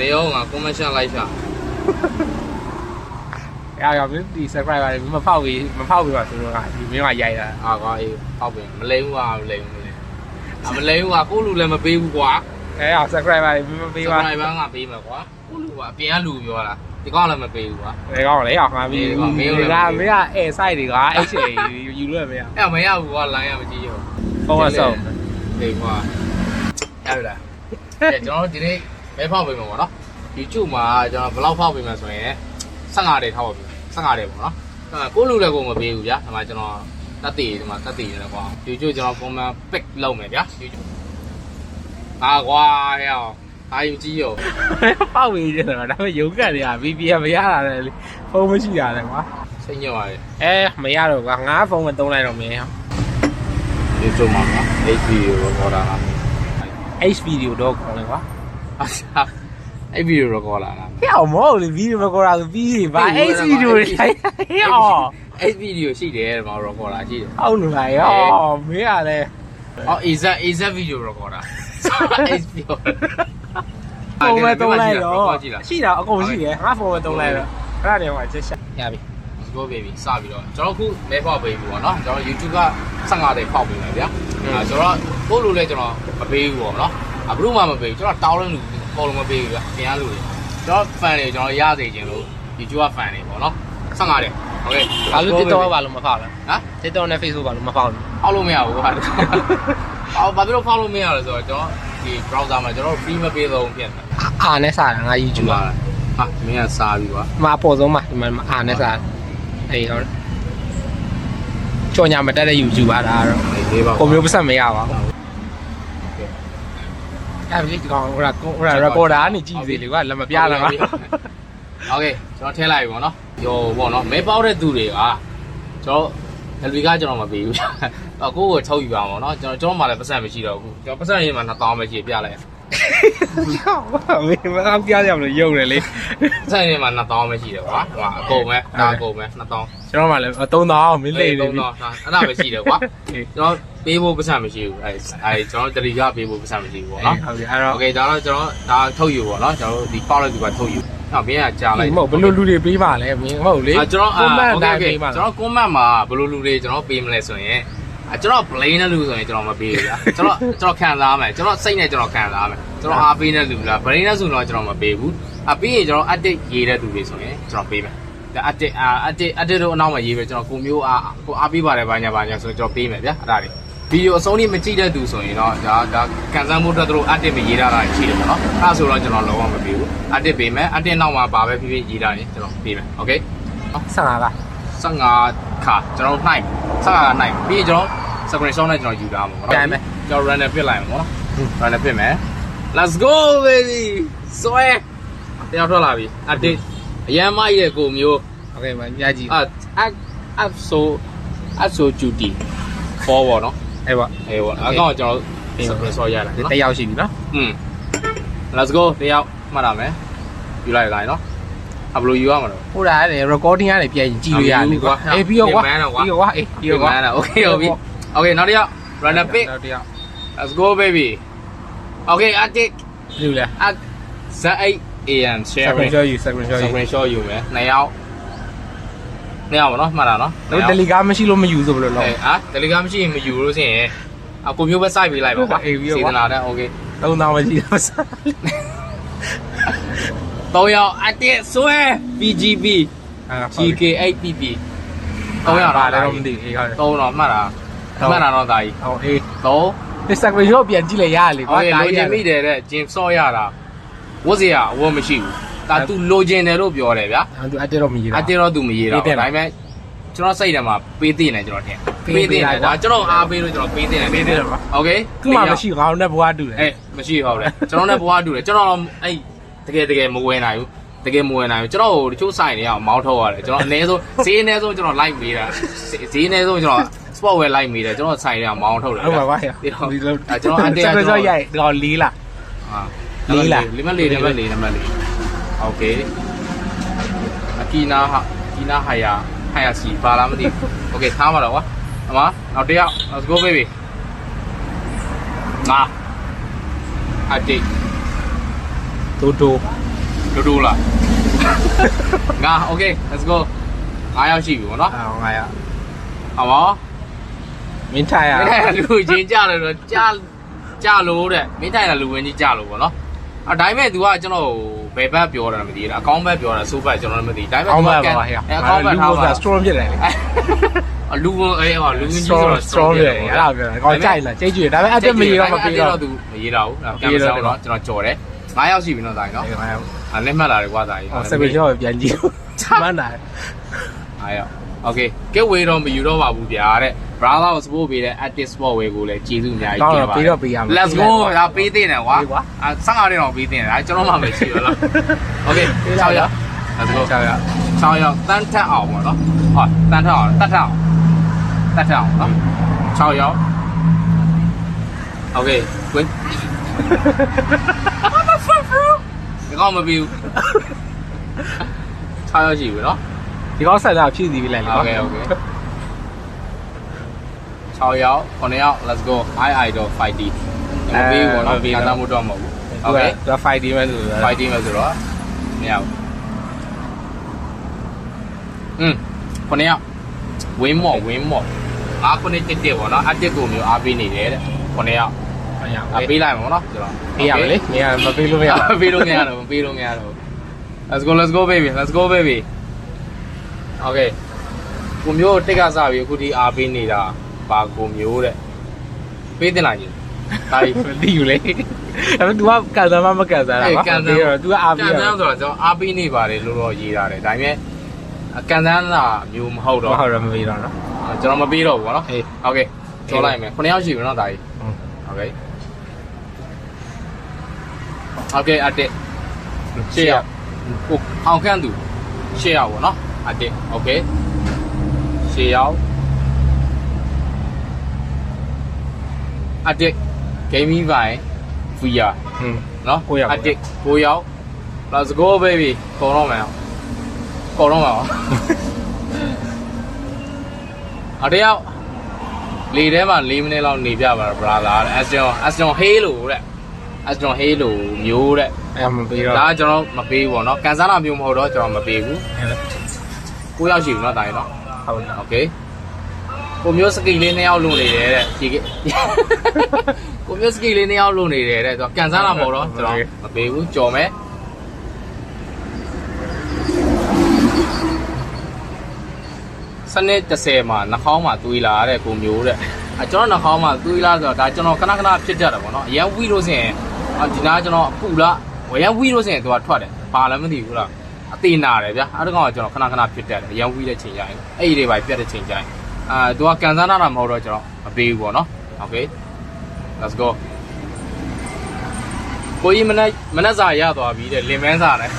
နေအောင်က comment share like ရှာအဲ့ဒါမျိုးဒီ subscribe ပါတယ်မဖောက်ပြီးမဖောက်ပြီးပါဆိုတော့ဒီမင်းကရိုက်တာအာကွာအေးဟောက်ပင်မလိမ့်ဘူးကွာမလိမ့်ဘူးမလိမ့်အမလိမ့်ဘူးကွာကိုလူလည်းမပေးဘူးကွာအဲ့ဒါ subscribe ပါတယ်မပေးပါ subscribe ကပေးမှာကွာကိုလူကအပြင်ကလူပြောတာဒီကောင်လည်းမပေးဘူးကွာဒီကောင်လေအောင်ငါပြီးဒီကောင်မင်းတို့ဒီလည်းကမပေးမင်းကအဲ site တွေက HA ယူလို့မရအဲ့မရဘူးကွာ line ရမကြည့်ရောဖုန်းကဆုံးဒီကွာအဲ့ဒါအဲကျွန်တော်တို့ဒီနေ့ မဲဖောက်ပေးမှာပေါ့နော် YouTube မှာကျွန်တော် vlog ဖောက်ပေးမှာဆိုရင်15တဲ့ထောက်ပါပြီ15တဲ့ပေါ့နော်အဲကိုလူလည်းကိုမပေးဘူးဗျာဒီမှာကျွန်တော်တက်တည်ဒီမှာတက်တည်ရတယ်ကွာ YouTube ကျွန်တော် comment pick လုပ်မယ်ဗျာ YouTube အာကွာဟဲ့အောင်အာယူကြည့်ရောပေါက်ပြီးတယ်တော့ဒါပေမဲ့ရုံးကတ်တွေက VPN မရတာလေဖုန်းမရှိတာလေကွာစိတ်ညစ်ပါလေအဲမရတော့ကွာငါဖုန်းကသုံးလိုက်တော့မင်း YouTube မှာနော် HD ကိုပေါ်တာလား H video တော့ကောင်းလေကွာ အဲ့ video တော့ပေါ်လာလားဟဲ့အောင်မဟုတ်လေ video မကောတာပြီးပါ H video တွေဟဲ့အောင်အဲ့ video ရှိတယ်ဒီမှာတော့ပေါ်လာရှိတယ်အောက်လူလာရောမင်းကလည်းအော် AZ AZ video recorder HBO ဖုန်းပဲသုံးလိုက်တော့ကြည့်လားရှိတာအကုန်ရှိတယ်ငါဖုန်းပဲသုံးလိုက်တော့အဲ့ဒါတွေဟိုချက်ရှာရပြီ Let's go baby စပြီးတော့ကျွန်တော်ခုမဲဖောက်ပေးပြီပေါ့နော်ကျွန်တော် YouTube က15တဲ့ဖောက်ပေးမယ်ဗျာအဲဆိုတော့ကိုလူလည်းကျွန်တော်မပေးဘူးပေါ့နော် အဘလို့မှမပေးဘူးကျွန်တော်တောင်းတဲ့လူအကုန်လုံးမပေးဘူးဗျာပြင်ရလူတွေကျွန်တော် fan တွေကျွန်တော်ရစေခြင်းလို့ YouTube က fan တွေပေါ့နော်15တဲ့โอเค ဘာလို့ TikTok ဘာလို့မဖောက်လဲ ဟမ် TikTok နဲ့ Facebook ဘာလို့မဖောက်လဲ ဖောက်လို့မရဘူးဟာအော်ဘာဖြစ်လို့ဖောက်လို့မရလဲဆိုတော့ကျွန်တော်ဒီ browser မှာကျွန်တော် free မပေးတော့ဘူးဖြစ်တယ် အာနဲ့စားတာငါ YouTube ပါ ပါ ဟာမင်းကစားပြီကွာ မအပေါ်ဆုံးမှာဒီမှာအာနဲ့စားအေးဟုတ်ကြော်ညာမတက်တဲ့ YouTube ပါဒါကတော့ လေးပါ ကိုမျိုးပတ်ဆက်မရပါဘူး အဲ့ဒီကောင်ဟိုကဟိုက recorder ကနေကြည့်စီလေကွာလက်မပြလာပါ โอเคကျွန်တော်ထည့်လိုက်ပြီပေါ့နော်ရောပေါ့နော်မဲပေါက်တဲ့သူတွေကကျွန်တော်ဒလီကကျွန်တော်မပေးဘူးအကိုကိုထုတ်ယူပါအောင်နော်ကျွန်တော်ကျွန်တော်မှလည်းပတ်စံမရှိတော့ဘူးကျွန်တော်ပတ်စံရေးမှာ2000ပဲရှိပြလိုက် မင်းမအောင်ပြရမလို့ရုပ်တယ်လေ ပတ်စံရေးမှာ2000ပဲရှိတယ်ကွာဟိုအကုန်ပဲဒါအကုန်ပဲ2000 ကျွန်တော်မှလည်း3000မင်းလေနေပြီ တော့အဲ့ဒါပဲရှိတယ်ကွာကျွန်တော်ပေးဖို့ပတ်စံမရှိဘူးအဲအဲကျွန်တော်ဒလီကပေးဖို့ပတ်စံမရှိဘူးပေါ့နော် ဟုတ်ပြီအဲ့တော့ โอเคဒါတော့ကျွန်တော်ဒါထုတ်ယူပေါ့နော်ကျွန်တော်တို့ဒီပေါက်လိုက်သူကထုတ်ယူနောက်မင်းကကြားလိုက် မဟုတ်ဘလို့လူတွေပေးပါလဲမင်းမဟုတ်လေ အာကျွန်တော်အာ comment โอเค တိုင်း โอเค ပေးပါ ကျွန်တော် comment မှာဘယ်လိုလူတွေကျွန်တော်ပေးမလဲဆိုရင်အာကျွန်တော် plain တဲ့လူဆိုရင်ကျွန်တော်မပေးဘူးဗျာကျွန်တော်ကျွန်တော်ခံစားမယ်ကျွန်တော်စိတ်နဲ့ကျွန်တော်ခံစားမယ်ကျွန်တော်အားပေးတဲ့လူလား brain နဲ့ဆိုတော့ကျွန်တော်မပေးဘူးအပြီးရင်ကျွန်တော် edit ရေးတဲ့လူတွေဆိုရင်ကျွန်တော်ပေးမယ် ဒါ edit အာ edit edit တို့အနောက်မှာရေးပဲကျွန်တော်ကိုမျိုးအားကိုအားပေးပါတယ်ဘာညာဘာညာဆိုကျွန်တော်ပေးမယ်ဗျာအဲ့ဒါတွေဗီဒီယိုအဆုံးထိမကြည့်တဲ့သူဆိုရင်တော့ဒါဒါကန်ဆယ်မှုအတွက်သူတို့ edit မရေးတာတာရှိတယ်ပေါ့နော်အဲ့ဒါဆိုတော့ကျွန်တော်လုံးဝမပေးဘူး edit ပေးမယ် edit နောက်မှာဘာပဲဖြစ်ဖြစ်ရေးတာရင်ကျွန်တော်ပေးမယ် okay 15က15ခါကျွန်တော်နှိုက်15ခါနှိုက်ပြီးရင်ကျွန်တော် screenshot နဲ့ကျွန်တော်ယူထားမှာပေါ့နော်ပြန်မယ်ကျွန်တော် random ပြစ်လိုက်မှာပေါ့နော် random ပြစ်မယ် let's go baby ဆွဲတယောက်ထွက်လာပြီ update အရန်မကြီးတဲ့ကိုမျိုး โอเคမညကြည့် အ app so app so duty forward နော် အဲ့ပေါ့ အေးပေါ့အကောင်ကျွန်တော် screenshot ရလာနော် တယောက်ရှိပြီနော် อืม let's go တယောက်မှတ်ရမယ်ယူလိုက်လိုက်နော်အဘလို့ယူရမှာတော့ ဟိုဒါလေ recording ကနေပြန်ကြည့်လို့ရတယ်ကွာအေးပြီးတော့ကွာပြီးတော့ကွာအေးပြီးတော့ကွာ โอเคโอเคโอเคနောက်တစ်ယောက် random pick နောက်တယောက် let's go baby okay i take လူလဲ at 8 AM sharing screenshot ယူ screenshot ယူ screenshot ယူမယ်နှစ်ယောက်နှစ်ယောက်ပါနော်မှတ်တာနော်တို့ Telegram မရှိလို့မယူဆိုဘယ်လိုလဲဟာ Telegram မရှိရင်မယူလို့ဆိုရင်အကိုမျိုးပဲစိုက်ပေးလိုက်ပါကွာစေတနာနဲ့ okay သုံးသားမရှိတော့စိုက်တော့ရအတက်ဆွဲ PGB GK8PP တော့ရတာလည်းမသိဘူးတော့တော့မှတ်တာမှတ်တာတော့ဒါကြီးဟုတ်အေးတော့ဒီ screenshot ပြန်ကြည့်လိုက်ရလေကွာဒါကြီးလိုချင်မိတယ်တဲ့ဂျင်ဆော့ရတာ ဝတ်စရာအဝတ်မရှိဘူးဒါသူလိုချင်တယ်လို့ပြောတယ်ဗျာအဲ့သူအတက်တော့မရေးတာ အတင်းတော့သူမရေးတော့ဘူးပေးတယ်ဒါပေမဲ့ကျွန်တော်စိတ်ထဲမှာပေးသေးတယ်ကျွန်တော်ထင်ပေးပေးသေးတယ်ကွာပေးတယ် ကျွန်တော်အားပေးလို့ကျွန်တော်ပေးသေးတယ်ပေးတယ်ပါโอเคသူ့မှာမရှိငါတို့နဲ့ဘွားတူတယ် အဲမရှိဟုတ်တယ်ကျွန်တော်နဲ့ဘွားတူတယ်ကျွန်တော်တော့အဲ့တကယ်တကယ်မဝင်နိုင်ဘူးတကယ်မဝင်နိုင်ဘူးကျွန်တော်ဟိုတချို့ဆိုင်တွေအောင်မောင်းထုတ်ရတယ်ကျွန်တော်အနည်းဆုံးဈေးအနည်းဆုံးကျွန်တော်လိုက်ပေးတာဈေးအနည်းဆုံးကျွန်တော် sport wear လိုက်မိတယ်ကျွန်တော်ဆိုင်တွေအောင်မောင်းထုတ်တယ်ဟုတ်ပါပါဒီဒီလိုတော့ကျွန်တော်အတင်းကျွန်တော်ရိုက်တော့လီးလာ အာ ၄လား 54 number 4 number 4 okay အကီနာဟာကီနာဟာယာဟာယာစီပါလားမသိဘူး okay ထားပါတော့ကွာအမနောက်တစ်ယောက် let's go baby ငါအတိတ်တိုးတိုးဒူဒူလားငါ okay let's go အားရောက်ရှိပြီဗောနော်အာငါရဟောပါမင်းထိုင်ရမင်းထိုင်လူချင်းကြလို့တော့ကြကြလို့တဲ့မင်းထိုင်တာလူဝင်ကြီးကြလို့ဗောနော် အဒါပေမဲ့ तू ကကျွန်တော်ဘယ်ဘက်ပြောတာမသိဘူးအကောင့်ဘက်ပြောတာဆိုးဘက်ကျွန်တော်လည်းမသိဒါပေမဲ့အောင်း तू ပါကပါဟဲ့အဲအကောင့်ဘက်ထားပါ strong ဖြစ်တယ်လေအလူဝင်အေးဟောလူဝင်ကြီးဆို strong တော့ strong ဖြစ်တယ်အဲ့ဒါပြောတာကောင်းကြိုက်လားကြိတ်ကြည့်ဒါပေမဲ့အတက်မရေတော့မပြေတော့သူမရေတော့ဘူးကံမဆောင်တော့ကျွန်တော်ကြော်တယ်9ယောက်ရှိပြီနော်ဒါရင်နော်ငါရအလက်မှတ်လာတယ်ကွာဒါရင်အော်စပယ်ရောပြန်ကြည့်မှန်းတာ9ယောက် Okay giveaway တော့မယူတော့ပါဘူးဗျာတဲ့ brother ကို support ပေးတဲ့ active sport way ကိုလည်းကျေးဇူးအများကြီးကောင်းတင်တော့ပါပြီးတော့ပြီးရမယ် Let's go ဒါပေးသေးတယ်ကွာပေးကွာအဲ15ရက်တော့ပေးသေးတယ်ဒါကျွန်တော်မှပဲရှိရလား Okay ပေးလိုက်6ယောက် Let's go ချောက်ရ6ယောက်တန်းထက်အောင်ပေါ့နော်ဟောတန်းထက်အောင်တတ်ထက်အောင်တတ်ထက်အောင်နော်6ယောက် Okay win What the fuck bro ဒီကောင်မပြီးဘူး6ယောက်ရှိပြီနော်ဒီကောက်ဆက်တာဖြည့်စီပြီးလိုက်လေ Okay okay 6ယောက်9ယောက် let's go i idol fight D မပြီးဘူးနော်ခံစားမှုတော့မဟုတ်ဘူး Okay သူက fight ဒီမဲ့ဆိုတော့ fight team ပဲဆိုတော့မရဘူးอืมခုနှစ်ယောက် win more win more ငါခုနှစ်တစ်တစ်ပေါ့နော်အတစ်ကိုမျိုးအားပေးနေတယ်တဲ့ခုနှစ်ယောက်မရအဘူးပေးလိုက်မှာပေါ့နော်ကျွန်တော်ပေးရမယ်လေမရမပေးလို့မရပေးလို့မရတော့ဘူးပေးလို့မရတော့ဘူး let's go let's go baby let's go baby okay ကိုမျိုးတက်ကစားပြီးအခုဒီအားပေးနေတာ ပါကိုမျိုးတဲ့ပေးတင်လိုက်ကြီးဒါကြီး မသိဘူးလေဒါပေမဲ့ तू ကကန်စားမမကန်စားတာ အေး ပါ ကန်ဆန်း တော့ तू ကအားပေး ကန် ရ ဆန်းဆိုတော့ကျွန်တော်အားပေးနေပါတယ်လို့တော့ရေးထားတယ်ဒါပေမဲ့အကန်ဆန်းတာမျိုးမဟုတ် မ တော့ ဟုတ်တော့မပေးတော့နော် ကျွန်တော်မပေးတော့ဘူးပေါ့နော် အေး โอเคကြောလိုက်မယ်9ယောက်ရှိပြီနော်ဒါကြီး ဟုတ် โอเคโอเคအတက်ရှေ့ရောက်ကိုအောင်ခန့်သူရှေ့ရောက်ပေါ့နော်အတက်โอเคရှေ့ရောက် addict gaming ပါရင် VR อืม နော်ကိုရောက် addict ကိုရောက် plus go baby ခေါ်တော့မယ်ခေါ်တော့မှာအတယောက်လေထဲမှာ၄မိနစ်လောက်နေပြပါတော့ brother Aston Aston Halo တဲ့ Aston Halo မျိုးတဲ့အဲ့မပြီးတော့ဒါကကျွန်တော်မပေးဘူးပေါ့နော်ကန်စားလာမျိုးမဟုတ်တော့ကျွန်တော်မပေးဘူးကိုရောက်ရှိဘူးနော်တာရင်နော်ဟုတ်လား okay ကိုမျိုးစကီလေးနှစ်ယောက်လုံနေတယ်တဲ့ဒီကကိုမျိုးစကီလေးနှစ်ယောက်လုံနေတယ်တဲ့ဆိုတော့ကန်ဆန်းတာမဟုတ်တော့ကျွန်တော်မပေးဘူးကြော်မယ်စနစ်30မှာနှာခေါင်းမှာတွေးလာတဲ့ကိုမျိုးတဲ့အကျွန်တော်နှာခေါင်းမှာတွေးလာဆိုတော့ဒါကျွန်တော်ခဏခဏဖြစ်တတ်တယ်ပေါ့နော်အရန်ဝီလို့ဆိုရင်အာဒီနာကျွန်တော်အပူလားဝရန်ဝီလို့ဆိုရင်သူကထွက်တယ်ဘာလည်းမသိဘူးလားအသေးနာတယ်ဗျာအဲ့ဒါကောင်ကကျွန်တော်ခဏခဏဖြစ်တတ်တယ်အရန်ဝီတဲ့ချိန်ကျရင်အဲ့ဒီတွေပါပြတ်တဲ့ချိန်ကျရင် အာသူကကန်ဆန်းတာမဟုတ်တော့ကျွန်တော်မပေးဘူးပေါ့နော် okay let's go ကိုကြီးမနက်မနက်စာရသွားပြီတဲ့လင်မန်းစာတဲ့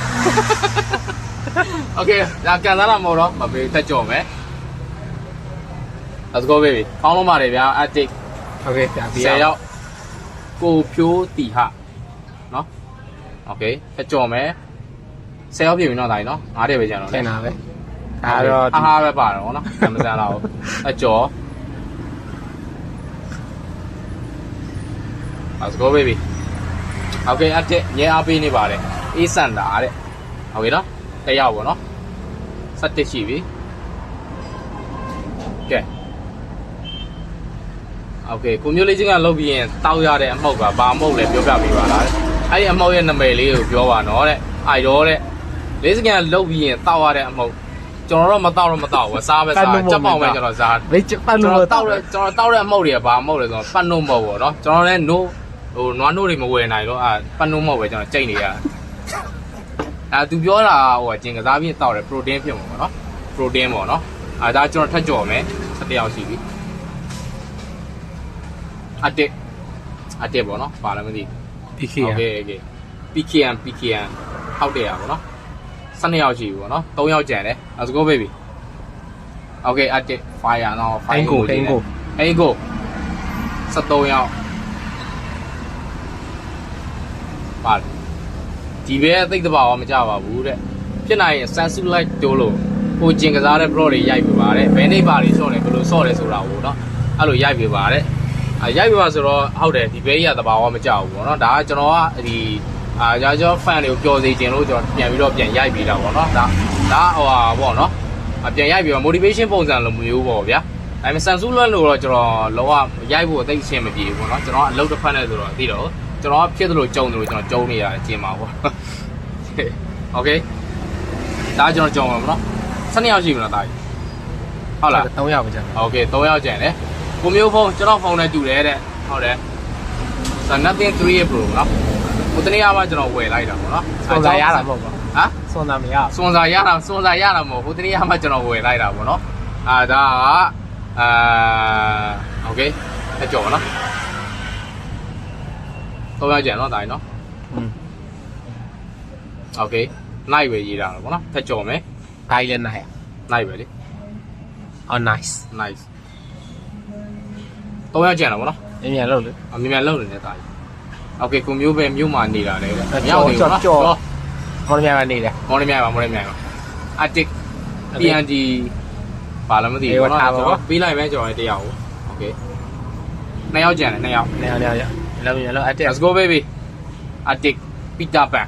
okay ဒါကန်ဆန်းတာမဟုတ်တော့မပေးတက်ကြော်မယ် let's go baby ကောင်းလုံးပါတယ်ဗျာ update okay ပြန်ပြရအောင်ကိုဖြိုးတီဟနော် okay တက်ကြော်မယ်ဆယ်ရောက်ပြီနော်ဒါကြီးနော်ငါးတဲ့ပဲကျန်တော့လဲဆယ်နာပဲ ဒါတော့ အားပဲပါတော့เนาะကမ္မစံလာဘူးတက်ကြော် Let's go baby Okay အတက်ညအားပေးနေပါတယ်အေးစန်တာတဲ့ဟုတ်ပြီနော်တစ်ယောက်ပေါ့နော်17ရှိပြီကဲ Okay ကိုမျိုးလေးချင်းကလုတ်ပြီးရင်တောက်ရတဲ့အမှုတ်ကဘာအမှုတ်လဲပြောပြပေးပါလားတဲ့အဲ့ဒီအမှုတ်ရဲ့နာမည်လေးကိုပြောပါနော်တဲ့အိုက်တော့တဲ့လေးစကန်လုတ်ပြီးရင်တောက်ရတဲ့အမှုတ် ကျွန်တော်တော့မတောက်တော့မတောက်ဘူးစားပဲစားချက်ပေါင်ပဲကျွန်တော်စား လေပတ် ကျွန် လို့ တော်တောက်တဲ့ကျွန်တော်တောက်တဲ့အမှုတ်တွေကဘာအမှုတ်လဲဆိုတော့ပတ်နှုတ်မဟုတ်ဘူးเนาะကျွန်တော်လည်း no ဟိုနွားနို့တွေမဝယ်နိုင်တော့အာပတ်နှုတ်မဟုတ်ပဲကျွန်တော်ကြိတ်နေရအဲသူပြောတာဟိုအကျင်ကစားပြီးတောက်တယ် protein ဖြစ်မှာပေါ့เนาะ protein ပေါ့เนาะအဲဒါကျွန်တော်ထက်ကြော်မယ်၁ယောက်ရှိပြီအတက်အတက်ပေါ့เนาะပါလည်းမသိ ဒီခေ โอเคโอเค PKM PKM ထောက်တယ်ရပါเนาะ 12ယောက်ရှိပြီပေါ့နော်3ယောက်ကြံတယ် let's go baby okay active fire now fire ကိုအင်ကိုအင်ကို73ယောက်ပါတယ်ဒီဘဲအသိတဘာရောမကြပါဘူးတဲ့ဖြစ်နိုင်ရင် Samsung Light တိုးလို့ကိုကျင်ကစားတဲ့ pro တွေရိုက်ပြပါတဲ့ဘယ်နေပါတွေဆော့တယ်ဘယ်လိုဆော့တယ်ဆိုတာကိုနော်အဲ့လိုရိုက်ပြပါတဲ့အဲရိုက်ပြပါဆိုတော့ဟုတ်တယ်ဒီဘဲကြီးကတဘာရောမကြဘူးပေါ့နော်ဒါကကျွန်တော်ကဒီ အာကျွန်တော် fan တွေကိုပျော်စေခြင်းလို့ကျွန်တော်ပြန်ပြီးတော့ပြန်ရိုက်ပြီးတာပေါ့နော်ဒါဒါဟိုဟာပေါ့နော်ပြန်ရိုက်ပြီးတော့ motivation ပုံစံလိုမျိုးပေါ့ဗျာဒါပေမဲ့ Samsung လွှတ်လို့တော့ကျွန်တော်လောကရိုက်ဖို့အသိအရှင်းမပြေဘူးပေါ့နော်ကျွန်တော်အလုပ်တစ်ဖက်နဲ့ဆိုတော့သိတော့ကျွန်တော်ဖြစ်သလိုကြုံသလိုကျွန်တော်ကြုံနေရအကျင်းပါပေါ့ Okay ဒါကျွန်တော်ကြုံမှာပေါ့နော်12ယောက်ရှိမလားတာကြီးဟုတ်လား3ယောက်ပဲကျန်တယ် Okay 3ယောက်ကျန်တယ်ကိုမျိုးဖုန်းကျွန်တော်ဖုန်းနဲ့တူတယ်တဲ့ဟုတ်တယ် So nothing 3 Pro နော် ဟိုတနေ့ကမှကျွန်တော်ဝယ်လိုက်တာပေါ့နော် စွန်စာရတာမဟုတ်ပါ ဟမ် စွန်စာမရ စွန်စာရတာစွန်စာရတာမဟုတ်ဟိုတနေ့ကမှကျွန်တော်ဝယ်လိုက်တာပေါ့နော်အာဒါကအာโอเคအကြော်နော်3ယောက်ကျန်တော့ဒါကြီးနော် อืม โอเคနိုင်ပဲရေးတာပေါ့နော်ထက်ကြော်မယ် ဒါကြီးလည်းနိုင် နိုင်ပဲလေ အော် nice nice 3ယောက်ကျန်တော့ပေါ့နော် အမြင်လို့လေ အမြင်မြန်လုံနေတဲ့တာကြီး โอเคကိုမျိုးပဲမျိုးမှနေတာလေ ကြော် မြောက်နေ ကြော် နော် ကြော် မော်လမြိုင်မှာနေတယ် မော်လမြိုင်ပါမော်လမြိုင်ပါအတစ် PNG ပါလားမသိ အေး ဘူး ဝတ်ထား နော် ပါ ကျွန်တော်ပြီးလိုက်မယ်ကျွန်တော်တရားကိုโอเคနှစ်ယောက်ကျန်တယ်နှစ်ယောက် နေရာနေရာလည်းမြင်လို့အတက် Let's go baby အတစ် Peter Pan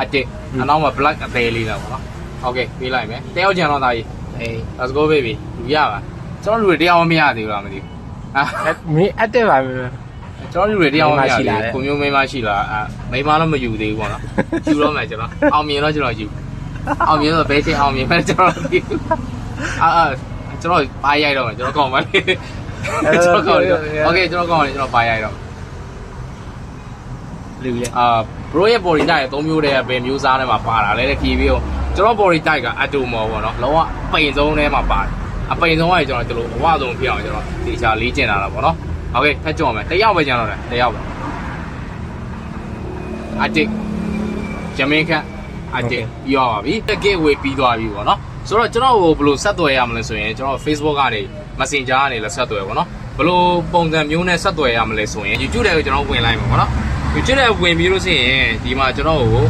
အတစ် อืม အနောက်မှာ black အသေးလေးလာပေါ့နော်โอเคပြီးလိုက်မယ်တယောက်ကျန်တော့သားကြီး အေး Let's go baby လူရပါကျွန်တော်လူတွေတရားမမရသေးဘူးလားမသိဘူးအာ မင်းအတက်ပါမယ် ကျွန်တော်လူတွေတရားမမရသေး မိန်းမရှိလား ဘူးကိုမျိုးမိန်းမရှိလားအာမိန်းမတော့မယူသေးဘူးပေါ့နော်ယူတော့မယ်ကျွန်တော်အောင်မြင်တော့ကျွန်တော်ယူအောင်မြင်တော့ဘယ်ချိန်အောင်မြင်မယ်ကျွန်တော်မသိဘူးအာအာကျွန်တော်ပါရိုက်တော့မယ်ကျွန်တော်ကောင်းပါလေကျွန်တော်ကောင်းတယ်โอเคကျွန်တော်ကောင်းတယ်ကျွန်တော်ပါရိုက်တော့ လူလေ အာ bro ရဲ့ body type သုံးမျိုးတည်းကဘယ်မျိုးစားထဲမှာပါတာလဲတဲ့ခီးပြီးတော့ကျွန်တော် body type ကအတူမော်ပေါ့နော်လုံးဝပိန်ဆုံးထဲမှာပါတယ်အပိန်ဆုံးကကျွန်တော်ဒီလိုအဝဆုံးဖြစ်အောင်ကျွန်တော်တေချာလေးကျင်လာတာပေါ့နော် โอเคဖက်ကြော်မယ်တယောက်ပဲကျန်တော့တယ်တယောက်ပဲအတစ်ဂျမင်းခန့်အတစ်ပြီးသွားပါပြီတကယ်ဝေးပြီးသွားပြီပေါ့နော်ဆိုတော့ကျွန်တော်ကိုဘယ်လိုဆက်သွယ်ရမလဲဆိုရင်ကျွန်တော် Facebook ကနေ Messenger ကနေလည်းဆက်သွယ်ပေါ့နော်ဘယ်လိုပုံစံမျိုးနဲ့ဆက်သွယ်ရမလဲဆိုရင် YouTube တွေကိုကျွန်တော်ဝင်လိုက်မှာပေါ့နော် YouTube တွေဝင်ပြီးလို့ရှိရင်ဒီမှာကျွန်တော်ကို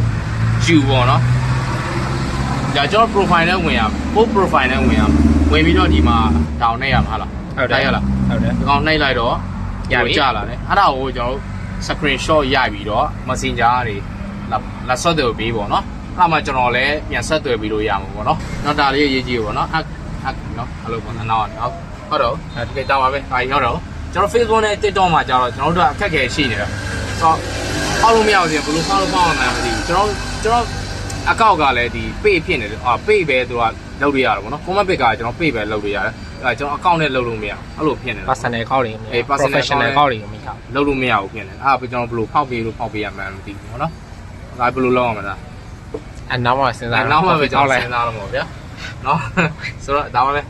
ယူပေါ့နော်ဒါကျွန်တော် profile နဲ့ဝင်ရမယ် post profile နဲ့ဝင်ရမယ်ဝင်ပြီးတော့ဒီမှာ down နဲ့ရမှာဟာလား ဟုတ်တယ် တိုက်ရလား ဟုတ်တယ် ဒီကောင်နှိပ်လိုက်တော့ ရပြီဟိုကြာလာတယ်အဲ့ဒါကိုကျွန်တော်တို့ screenshot ရပြီးတော့ messenger တွေလာလာဆက်သွယ်ပြီးပေါ့နော်အဲ့မှာကျွန်တော်လည်းပြန်ဆက်သွယ်ပြီးလို့ရမှာပေါ့နော်တော့ဒါလေးရေးကြည့်ပေါ့နော်အဲ့အဲ့နော်အဲ့လိုပေါ့နော်နောက်ဟုတ်ဟုတ်တော့အဲ့ဒီတောင်းပါပဲဒါကြီးဟုတ်တော့ကျွန်တော် Facebook နဲ့ TikTok မှာကျတော့ကျွန်တော်တို့အခက်အခဲရှိနေတာဆိုတော့ဖောက်လို့မရဘူးစီဘယ်လိုဖောက်လို့ဖောက်အောင်လဲမသိဘူးကျွန်တော်ကျွန်တော်အကောက်ကလည်းဒီ page ဖြစ်နေတယ်အာ page ပဲသူကလုပ်ရရတာပေါ့နော် comment page ကကျွန်တော် page ပဲလုပ်ရရတယ် အဲကျွန်တော်အကောင့်နဲ့လုပ်လို့မရဘူးအဲ့လိုဖြစ်နေတယ် personal ကောက်တွေအေး personal professional ကောကောက်က်တွေတွေမရဘူးလုပ်လို့မရဘူးဖြစ်နေတယ်အဲ့ဒါကျွန်တော်ဘယ်လိုဖောက်ပေးလို့ဖောက်ပေးရမှန်းမသိဘူးပေါ့နော်ဒါဘယ်လိုလုပ်အောင်မလဲအနောက်မှာစဉ်းစားနောက်မှပဲကျွန်တော်လိုက်စဉ်းစားတော့မှာဗျာနော်ဆိုတော့ဒါမှပဲ